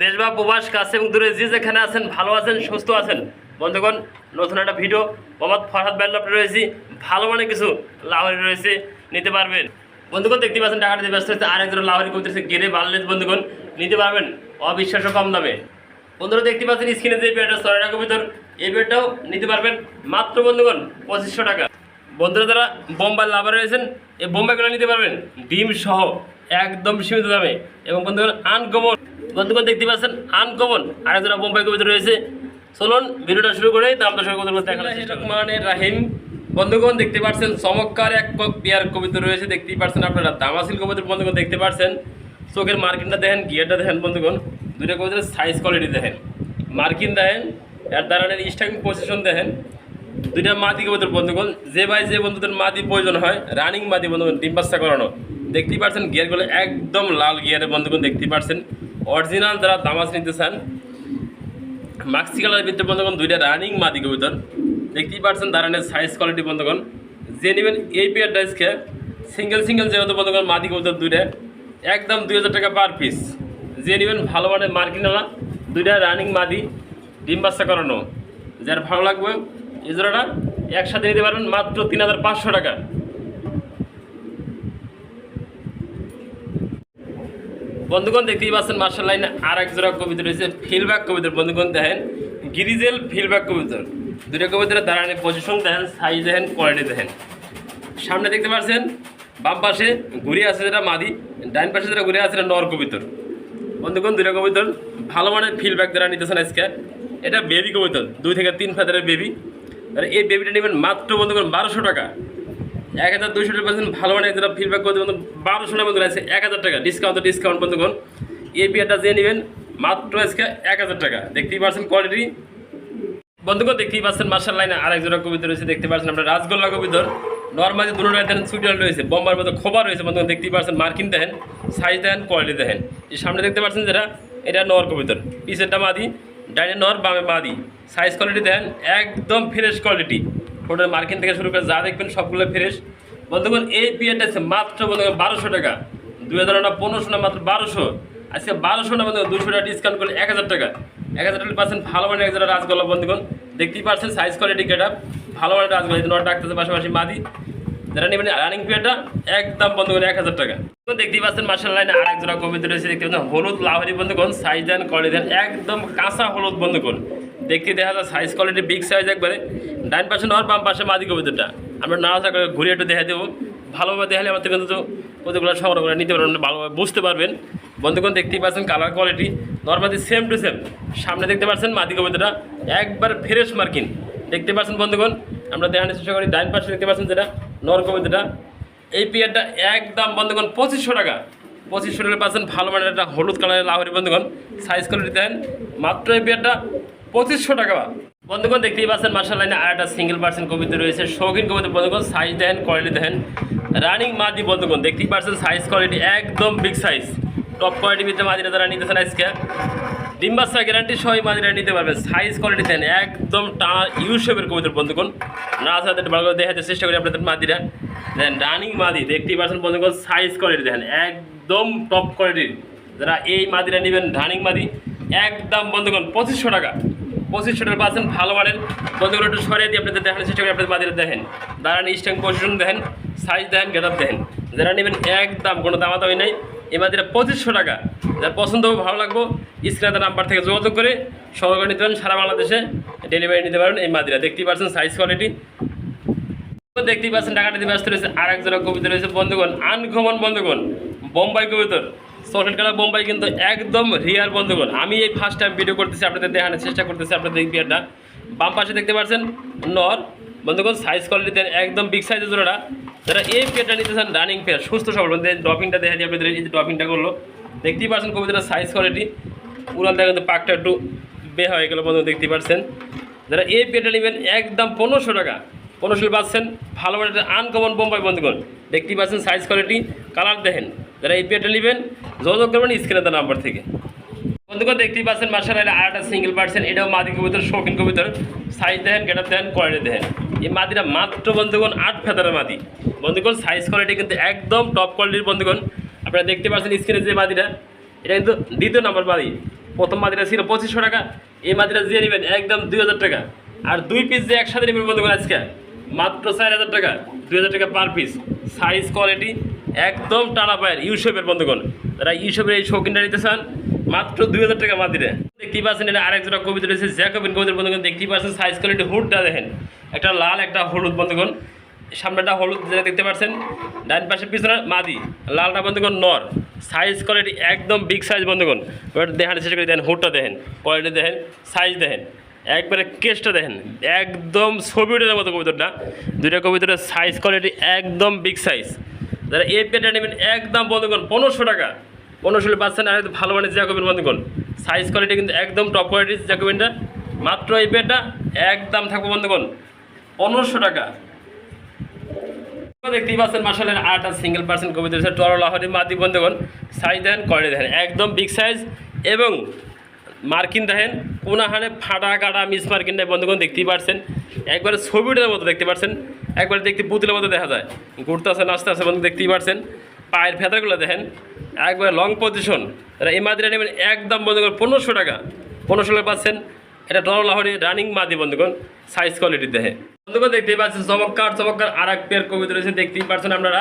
দেশ বা প্রবাস কাছে ভালো সুস্থ আছেন, বন্ধুগণ, নতুন একটা ভিডিও ভালো মানে কিছু লাহরি রয়েছে, নিতে পারবেন। বন্ধুগণ, দেখতে পাচ্ছেন টাকাতে ব্যস্ত হচ্ছে আরেকজন লাহরি করতেছে গেরে বাড়লে বন্ধুগণ, নিতে পারবেন, অবিশ্বাস্য কম দামে। বন্ধুরা, দেখতে পাচ্ছেন, স্ক্রিনে যে বেডটা ছয় টাকা ভিতর এই বেডটাও নিতে পারবেন মাত্র, বন্ধুগণ, পঁচিশশো টাকা। বন্ধুরা, যারা বোম্বাই লাভার রয়েছেন, এই বোম্বাইগুলো নিতে পারবেন ডিম সহ একদম সীমিত দামে। এবং বন্ধুগণ, আনকমন, বন্ধুগণ দেখতে পাচ্ছেন, আনকমন আরেকজনা বোম্বাই কবিতা রয়েছে। চলুন, ভিডিওটা শুরু করে দাম দশ কথা দেখানোর চেষ্টা রহমান রাহিম। বন্ধুগণ, দেখতে পাচ্ছেন, চমৎকার এক পেয়ার কবিতা রয়েছে, দেখতেই পাচ্ছেন আপনারা। দামাসিল কবিতার বন্ধুগণ দেখতে পাচ্ছেন। চোখের মার্কিনটা দেখেন, গিয়ারটা দেখেন, বন্ধুগণ। দুইটা কবিতার সাইজ কোয়ালিটি দেখেন। মার্কিন দেখেন এর দাঁড়ানোর স্টার্টিং পজিশন দেখেন। দুইটা মাদি কবুতর বন্ধুগণ, যে ভাই যে বন্ধুদের মাদি প্রয়োজন হয় রানিং মাদি বন্ধুগণ, ডিম বাচ্চা করানো। দেখতেই পাচ্ছেন গিয়ারগুলো একদম লাল গিয়ারের বন্ধুগণ, দেখতেই পাচ্ছেন অরিজিনাল যারা দামাজ নিতে চান মাক্সি কালারের ভিতরে বন্ধুগণ, দুইটা রানিং মাদি কবুতর। দেখতেই পাচ্ছেন দাঁড়ানের সাইজ কোয়ালিটি বন্ধুগণ। যে নেবেন এই পেয়ার ডাইসকে সিঙ্গেল সিঙ্গেল যেহেতু বন্ধুগণ, মাদি কবুতর দুইটা, একদম দুই হাজার টাকা পার পিস যে নেবেন ভালো মানের মার্কিনওয়ালা দুইটা রানিং মাদি। ডিম বাচ্চা করানো। যার ভালো লাগবে, এই জোড়াটা একসাথে নিতে পারবেন মাত্র তিন হাজার পাঁচশো টাকা। বন্ধুগণ, দেখতেই পাচ্ছেন, মার্শাল লাইনে আর এক জোড়া কবিতা রয়েছে ফিলব্যাক কবিতার। বন্ধুগণ, দেখেন, গিরিজেল ফিলব্যাক কবিতর। দুটো কবিতার দাঁড়ানি পজিশন দেখেন সাইজ দেখেন কোয়ালিটি দেখেন। সামনে দেখতে পাচ্ছেন, বাম পাশে ঘুরে আছে যেটা মাদি ডাইন পাশে যেটা ঘুরে আছে নর কবিতর। বন্ধুগণ দুটো কবিতর ভালো মানের ফিলব্যাক যারা নিতেছেন আজকে এটা বেবি কবিতর দুই থেকে তিন ফেদারের বেবি আর এই বেবিটা নেবেন মাত্র বন্ধু করেন, বারোশো টাকা। এক হাজার দুইশো টাকা পাচ্ছেন, ভালো মানের যারা ফিডব্যাক করতে বন্ধু, বারোশো টাকা বন্ধু, আছে এক হাজার টাকা ডিসকাউন্ট ডিসকাউন্ট বন্ধুগণ এই বিয়ারটা যে নেবেন, মাত্র আজকে এক হাজার টাকা। দেখতেই পাচ্ছেন কোয়ালিটি বন্ধুগণ দেখতেই পাচ্ছেন মার্শাল লাইনে আরেক জোড়া কবিতা রয়েছে, দেখতে পাচ্ছেন আপনার রাজগোল্লা কবিতর। নর্মালি দুটো দেখেন সুইটার রয়েছে, বোম্বার মতো খোবা রয়েছে বন্ধুগণ দেখতেই পাচ্ছেন, মার্কিন দেখেন সাইজ দেখেন কোয়ালিটি দেখেন সামনে দেখতে পাচ্ছেন যেটা এটা নর কবিতর পিসেরটা মাদি। ডাইনে নর বামে মাদি সাইজ কোয়ালিটি দেন, একদম ফ্রেশ কোয়ালিটি ওটার মার্কিন থেকে শুরু করে যা দেখবেন সবগুলো ফ্রেশ বন্ধুগণ, এই পিএটা আছে মাত্র বন্ধুগণ বারোশো টাকা। দুই হাজার না, পনেরোশো না, মাত্র বারোশো। আজকে বারোশো না বন্ধুগণ দুশো টাকা ডিসকাউন্ট করলে এক হাজার টাকা। এক হাজার টাকা পাচ্ছেন ভালো মানের এক হাজার রাজগোল্লা বন্ধুগণ। দেখতেই পাচ্ছেন সাইজ কোয়ালিটি কেটা ভালো মানের রাজগোল্লা নট ডাকতেছে পাশাপাশি মাদি যারা নেবেন রানিং পিয়ারটা একদম বন্ধুগণ এক হাজার টাকা। দেখতেই পাচ্ছেন মার্শাল লাইনে আর এক জোড়া কবিতা রয়েছে, দেখতে পাচ্ছেন, হলুদ লাহরি বন্ধুগণ সাইজ দেন কোয়ালিটি দেন একদম কাঁচা হলুদ বন্ধুগণ দেখতে দেখা যায় সাইজ কোয়ালিটি বিগ সাইজ একবারে। ডাইন পাশে নর, বাম পাশে মাদি কবিতাটা আমরা নাড়াচা করে ঘুরে একটু দেখা দেবো। ভালোভাবে দেখালে আমাদের কিন্তু কতগুলো সংগ্রহ করে নিতে পারবেন, ভালোভাবে বুঝতে পারবেন। বন্ধুগণ দেখতেই পাচ্ছেন colour quality normally same to same সামনে দেখতে পাচ্ছেন মাদি কবিতাটা একবার ফ্রেশ মার্কিন। দেখতে পাচ্ছেন বন্ধুগণ আমরা দেখানোর চেষ্টা করি ডাইন পাশে দেখতে পাচ্ছেন যেটা নর কবিতাটা এই পিয়ারটা একদম বন্ধুগণ পঁচিশশো টাকা। পঁচিশশো টাকা পাচ্ছেন ভালো মানের একটা হলুদ কালারের লাহরি বন্ধুগণ। সাইজ কোয়ালিটি দেন মাত্র এই পিয়ারটা পঁচিশশো টাকা। বন্ধুগণ দেখতেই পাচ্ছেন মার্শাল লাইনে আর একটা সিঙ্গেল পার্সেন্ট কবিতা রয়েছে। শৌখিন কবিতা বন্ধুগণ size then quality then running মাদি বন্ধুগণ, দেখতেই পাচ্ছেন সাইজ কোয়ালিটি একদম বিগ সাইজ টপ কোয়ালিটির ভিতরে মাদিরা যারা নিতেছেন আজকে। ডিম্বাসা গ্যারান্টি সবাই মাদিরা নিতে পারবেন। সাইজ কোয়ালিটি দেন, একদম টানা ইউ শেপের কবিতার বন্ধুগণ না সাথে ভালো দেখাতে চেষ্টা করি আপনাদের মাদিরা। দেন রানিং মাদি, দেখতেই পাচ্ছেন বন্ধুগণ সাইজ কোয়ালিটি দেখেন একদম টপ কোয়ালিটির যারা এই মাদিরা নেবেন রানিং মাদি, একদম বন্ধুগণ পঁচিশশো টাকা। পঁচিশশো টাকা পাচ্ছেন, ভালো মানের বন্ধুগুলো একটু সরিয়ে দিয়ে আপনাদের দেখানোর চেষ্টা করি, আপনাদের মাদিরা দেখেন। দাঁড়ান স্ট্যাং পজিশন দেখেন সাইজ দেখেন গেট দেখেন। যারা নেবেন, একদম কোনো দামাদামি নেই। এই মাদিরা পঁচিশশো টাকা। যার পছন্দ হবে ভালো লাগবো। স্ক্রিনের নাম্বার থেকে যোগাযোগ করে সংগ্রহ করে নিতে পারেন, সারা বাংলাদেশে ডেলিভারি নিতে পারেন এই মাদিরা। দেখতেই পাচ্ছেন সাইজ কোয়ালিটি দেখতেই পাচ্ছেন ঢাকাটিতে ব্যস্ত রয়েছে আর এক জোড়া কবিতা রয়েছে বন্ধুগণ আনকমন বন্ধুগণ, বোম্বাই কবিতর। চকলেট কালার বোম্বাই কিন্তু একদম রিয়ার বন্ধুগণ। আমি এই ফার্স্ট টাইম ভিডিও করতেছি, আপনাদের দেখানোর চেষ্টা করতেছি, আপনাদের এই বিয়ারটা বাম পাশে দেখতে পাচ্ছেন নর। বন্ধুগণ সাইজ কোয়ালিটি একদম বিগ সাইজের জোড়াটা। যারা এই পেয়ারটা নিতে চান রানিং পেয়ার সুস্থ সবল। ড্রপিংটা দেখা দিয়ে আপনাদের এই যে ড্রপিংটা করল। দেখতেই পাচ্ছেন কবিতার সাইজ কোয়ালিটি উড়াল দেখা কিন্তু পাকটা একটু বে হয়ে গেলো বন্ধু, দেখতে পাচ্ছেন যারা এই পেয়ারটা নেবেন, একদম পনেরোশো টাকা। পনেরোশো পাচ্ছেন ভালো মানে আনকমন বোম্বাই বন্ধুগণ। দেখতে পাচ্ছেন সাইজ কোয়ালিটি কালার দেখেন। যারা এই পেয়ারটা নেবেন, যোগাযোগ করবেন স্ক্রিনে দেওয়া নাম্বার থেকে। বন্ধুগণ, দেখতেই পাচ্ছেন মার্শাল আর একটা সিঙ্গেল পার্সেন্ট এটাও মাদি কবিতর, শৌখিন কবিতর। সাইজ দেখেন গেটাপ দেখেন কোয়ালিটি দেখেন। এই মাদিটা মাত্র বন্ধুগণ, আট ফেদারের মাদি। বন্ধুগণ সাইজ কোয়ালিটি কিন্তু একদম টপ কোয়ালিটির বন্ধুগণ। আপনারা দেখতে পাচ্ছেন স্ক্রিনে যে মাদিটা, এটা কিন্তু দ্বিতীয় নম্বর মাদি। প্রথম মাদিটা ছিল পঁচিশশো টাকা, এই মাদিটা দিয়ে নেবেন একদম দুই হাজার টাকা। আর দুই পিস যে একসাথে নেবেন বন্ধুগণ আজকে, মাত্র চার হাজার টাকা, দুই হাজার টাকা পার পিস সাইজ কোয়ালিটি একদম টানা পায়ের ইউসেপের বন্ধুগণ। তারা ইউসেপের এই শৌখিনটা নিতে চান, মাত্র দুই হাজার টাকা মাদিরে। দেখতেই পাচ্ছেন এটা আরেক জোড়া কবিতা রয়েছে, জ্যাকবিন কবিতার বন্ধুগণ, দেখতেই পাচ্ছেন সাইজ কোয়ালিটি হুডটা দেখেন। একটা লাল, একটা হলুদ বন্ধুগণ। সামনেটা হলুদ, যেটা দেখতে পাচ্ছেন, ডান পাশে পিছনে মাদি, লালটা বন্ধুগণ নর। সাইজ কোয়ালিটি একদম বিগ সাইজ বন্ধুগণ এবার দেখানোর চেষ্টা করে, দেখেন হুডটা দেখেন কোয়ালিটি দেখেন সাইজ দেখেন, একবারে কেসটা দেখেন, একদম ছবিটার মতো কবিতাটা। দুইটা কবিতার সাইজ কোয়ালিটি একদম বিগ সাইজ যারা এই পেটা নেবেন, একদম বন্ধুগণ পনেরোশো টাকা। পনেরোশো পাচ্ছেন আর ভালো মানের জ্যাকোবিন বন্ধুগণ সাইজ কোয়ালিটি কিন্তু একদম টপ কোয়ালিটির জ্যাকোবিনটা মাত্র এই পেটটা একদম থাকবে বন্ধুগণ পনেরোশো টাকা। দেখতেই পাচ্ছেন মাসালের আটটা সিঙ্গেল পার্সেন্ট কবিতা রয়েছে টর লাহরি মাদি বন্ধুগণ, সাইজ দেন, করে দেখেন একদম বিগ সাইজ এবং মার্কিন দেখেন কোনাহানে ফাটা কাটা মিস মার্কিন দেয় বন্ধুগণ, দেখতেই পারছেন। একবারে ছবিটার মতো দেখতে পাচ্ছেন একবারে দেখতে পুতুলের মতো দেখা যায়। ঘুরতে আসে নাচতে আছে বন্ধু দেখতেই পারছেন। পায়ের ফেদারগুলো দেখেন, একবারে লং পজিশন তারা এই মাদিরা নেবেন একদম বন্ধুগণ, পনেরোশো টাকা। পনেরোশো টাকা পাচ্ছেন, এটা ডর লাহরি রানিং মাদি বন্ধুগণ সাইজ কোয়ালিটি দেখে। বন্ধুগণ, দেখতেই পাচ্ছেন, চমৎকার চমৎকার আর এক পেয়ার কবিতা রয়েছে, দেখতেই পাচ্ছেন আপনারা।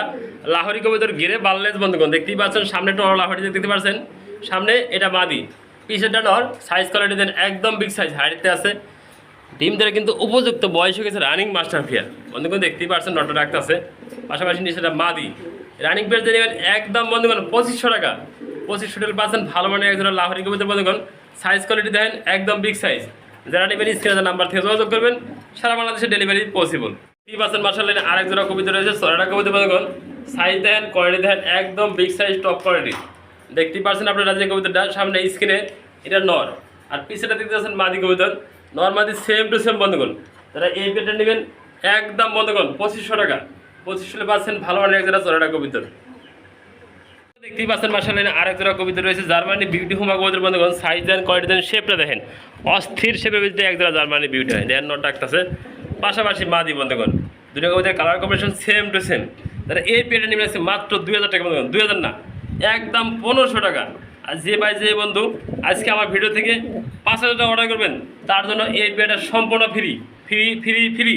লাহরি কবিতার ঘিরে বাল্লেজ বন্ধুগণ, দেখতেই পাচ্ছেন, সামনে টর লাহরি দেখতে পাচ্ছেন। সামনে এটা মাদি পিছেরটা নর সাইজ কোয়ালিটি দেন একদম বিগ সাইজ হাইটতে আছে। ডিমদের কিন্তু উপযুক্ত বয়স হয়ে গেছে রানিং মাস্টার ফিয়ার বন্ধুগণ, দেখতেই পাচ্ছেন, নটা রাখতেছে পাশাপাশি নিচেটা মাদি রানিং পেয়ার দিয়ে নেবেন একদম বন্ধুগণ, পঁচিশশো টাকা। পঁচিশশো টাকা পাচ্ছেন, ভালো মানের একজন লাহরি কবিতা বন্ধুগণ। সাইজ কোয়ালিটি দেখেন, একদম বিগ সাইজ যারা নেবেন স্ক্রিনে নাম্বার থেকে যোগাযোগ করবেন, সারা বাংলাদেশে ডেলিভারি পসিবল থ্রি পার্সেন্ট মার্শাল লাইনে আরেক জোড়া কবিতা রয়েছে, ছয়টা কবিতা বন্ধুগণ সাইজ দেন কোয়ালিটি দেখেন, একদম বিগ সাইজ টপ কোয়ালিটি দেখতেই পাচ্ছেন আপনারা যে কবিতাটা সামনে স্ক্রিনে এটা নর। আর পিছনে দেখতে পাচ্ছেন মাদি কবিতা। নর, মাদি সেম টু সেম বন্ধুগণ। যারা এই পেটা নেবেন, একদম বন্ধুগণ, পঁচিশশো টাকা। পঁচিশশো পাচ্ছেন ভালো মানের এক জোড়া ছয়টা কবিতা। দেখতেই পাচ্ছেন লাইনে আরেক জোড়া কবিতা রয়েছে জার্মানি বিউটি হুমা কবিতার বন্ধুগণ সাইজ দেন কোয়ালিটি দেন শেপটা দেখেন। অস্থির শেপের ভিতরে এক জোড়া জার্মানি বিউটি হয়, দেন নট ডাকতেছে। পাশাপাশি মাদি বন্ধুগণ, দুটো কবিতার colour combination same to same তাহলে এই পেটে নেমে আছে মাত্র দুই হাজার টাকা বন্ধুগণ, দুই হাজার না, একদম পনেরোশো টাকা। আর যে ভাই যে বন্ধু, আজকে আমার ভিডিও থেকে পাঁচ হাজার টাকা অর্ডার করবেন, তার জন্য এই পেটা সম্পূর্ণ ফ্রি ফ্রি ফ্রি ফ্রি